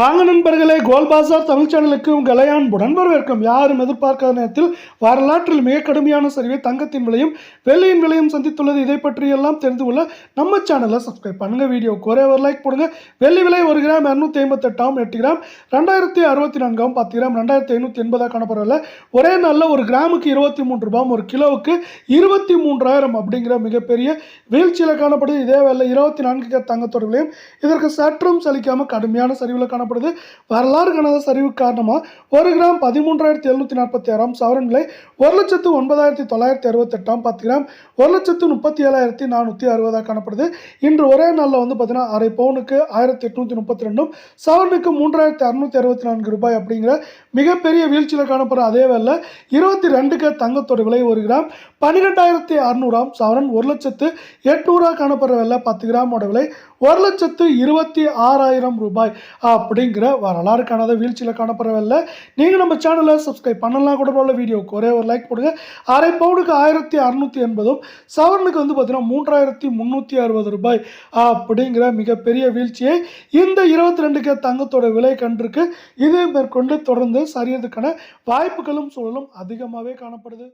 வாங்க நண்பர்களே கோல் பாசார் தமிழ் சேனலுக்கு உங்கள் அன்புடன் வரவேற்கும். யாரும் எதிர்பார்க்காத நேரத்தில் வரலாற்றில் மிக கடுமையான சரிவை தங்கத்தின் விலையும் வெள்ளியின் விலையும் சந்தித்துள்ளது. இதை பற்றியெல்லாம் தெரிந்து கொள்ள நம்ம சேனலை சப்ஸ்கிரைப் பண்ணுங்கள் வீடியோக்கு ஒரே ஒரு லைக் போடுங்க. வெள்ளி விலை ஒரு கிராம் இரநூத்தி ஐம்பத்தெட்டாம் எட்டு கிராம். ரெண்டாயிரத்தி அறுபத்தி நான்காம் பத்து கிராம். ரெண்டாயிரத்தி ஐநூற்றி எண்பதாக காணப்படவில்லை ஒரே நாளில் ஒரு கிராமுக்கு இருபத்தி மூன்று ரூபாய். ஒரு கிலோவுக்கு இருபத்தி மூன்றாயிரம் அப்படிங்கிற மிகப்பெரிய வீழ்ச்சியில் காணப்படுது. இதே வேலை இருபத்தி நான்கு கேரட் தங்கத்தோட விலையும் இதற்கு சற்றும் சலிக்காமல் கடுமையான சரிவில் காணப்படுது. வரலாறு காணாத சரிவு காரணமாக ஒரு கிராம் பதிமூன்றாயிரத்தி எழுநூற்றி நாற்பத்தி ஆறாம் சவரன் விலை ஒரு லட்சத்து ஒன்பதாயிரத்தி தொள்ளாயிரத்தி அறுபத்தெட்டாம் பத்து கிராம் ஒரு லட்சத்து முப்பத்தி ஏழாயிரத்தி நானூற்றி அறுபதாக காணப்படுது. இன்று ஒரே நாளில் வந்து பார்த்தீங்கன்னா அரை பவுனுக்கு ஆயிரத்தி எட்நூற்றி முப்பத்தி ரெண்டும் சவரனுக்கு மூன்றாயிரத்தி அறுநூற்றி அறுபத்தி நான்கு ரூபாய் அப்படிங்கிற மிகப்பெரிய வீழ்ச்சியில் காணப்படுற அதே வேலை இருபத்தி ரெண்டுக்கு தங்கத்தோட விலை ஒரு கிராம் பன்னிரெண்டாயிரத்தி அறநூறாம் சவரன் ஒரு லட்சத்து எட்நூறாக காணப்படுற விலை பத்து கிராமோட விலை ஒரு லட்சத்து இருபத்தி ஆறாயிரம் ரூபாய். அப்படிங்கிற வரலாறு காணாத வீழ்ச்சியில் காணப்படவில்லை. நீங்கள் நம்ம சேனலை சப்ஸ்கிரைப் பண்ணலாம் கூட உள்ள வீடியோவுக்கு ஒரே ஒரு லைக் போடுங்க. அரை பவுனுக்கு ஆயிரத்தி அறநூற்றி எண்பதும் சவரனுக்கு வந்து பார்த்தீங்கன்னா மூன்றாயிரத்தி முந்நூற்றி அறுபது ரூபாய் அப்படிங்கிற மிகப்பெரிய வீழ்ச்சியை இந்த இருபத்தி ரெண்டுக்கு தங்கத்தோட விலை கண்டிருக்கு. இது மேற்கொண்டு தொடர்ந்து சரியறதுக்கான வாய்ப்புகளும் சூழலும் அதிகமாகவே காணப்படுது.